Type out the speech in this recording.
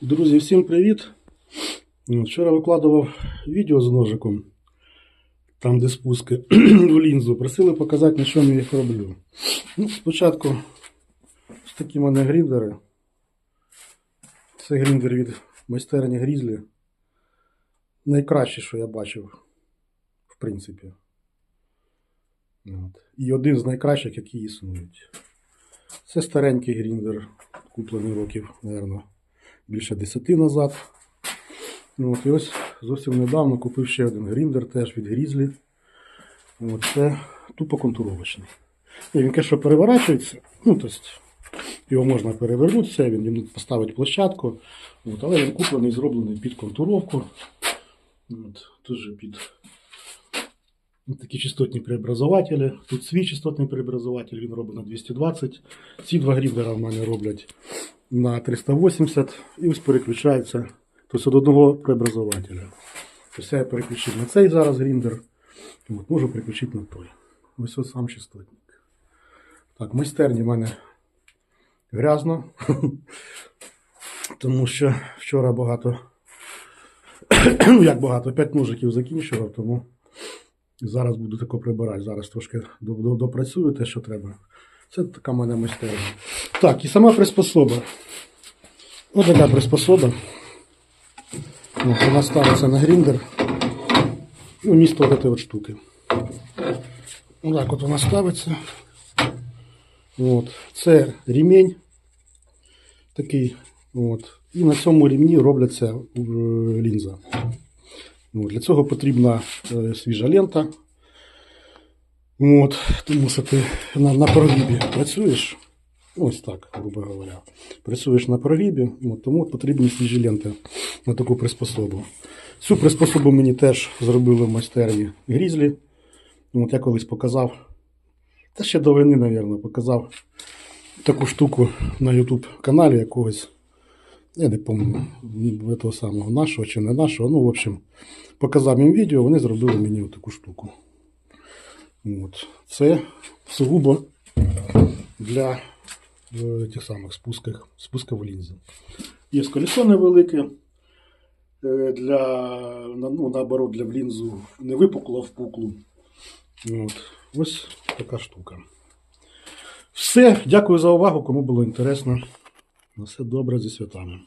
Друзі, всім привіт! Вчора викладував відео з ножиком, там де спуски в лінзу. Просили показати, на чому я їх роблю. Ну, спочатку ось такі в мене гріндери. Це гріндер від майстерні Грізлі. Найкраще, що я бачив, в принципі. От. І один з найкращих, які існують. Це старенький гріндер, куплений років, мабуть, більше 10 назад. От, і ось зовсім недавно купив ще один гріндер, теж від Грізлі. От, це тупо контуровочний. І він каже, що переворачується. Ну, тобто, його можна перевернути, все, він, він поставить площадку. От, але він куплений, зроблений під контуровку. От, теж під такі частотні преобразователі. Тут свій частотний преобразователь, він робить на 220. Ці два гріндера в мене роблять на 380 і ось переключається тобто від одного преобразователя. Тобто я переключив на цей зараз гріндер, от можу переключити на той. Ось ось сам частотник. Так, майстерні в мене грязно, тому що вчора багато, ну як багато, 5 ножиків закінчував, тому зараз буду тако прибирати. Зараз трошки до- до- допрацюю те, що треба. Це така мене майстерня. Так, і сама приспособа. Ось така приспособа. Вона ставиться на гріндер. Ну, місто от от штуки. Отак от вона ставиться. От. Це ремінь такий. От. І на цьому ремні робляться е, лінза. Для цього потрібна е, свіжа лента. От. Тому що ти на, на прогибі працюєш. Ось так, грубо говоря. Працюєш на прогибі, от, тому потрібні свіжі ленти на таку приспособу. Цю приспособу мені теж зробили в майстерні Грізлі. От я колись показав, та ще до війни, мабуть, показав таку штуку на YouTube каналі якогось. Я не пам'ятаю того самого нашого чи не нашого. Ну, в общем, показав їм відео, вони зробили мені таку штуку. От. Це сугубо для в тих самих спусках, спусках в лінзи. Є колесо невелике е, для, ну, наоборот, для в лінзу не випукло, а впуклу. От. Ось така штука. Все, дякую за увагу, кому було інтересно. На все добре зі святами.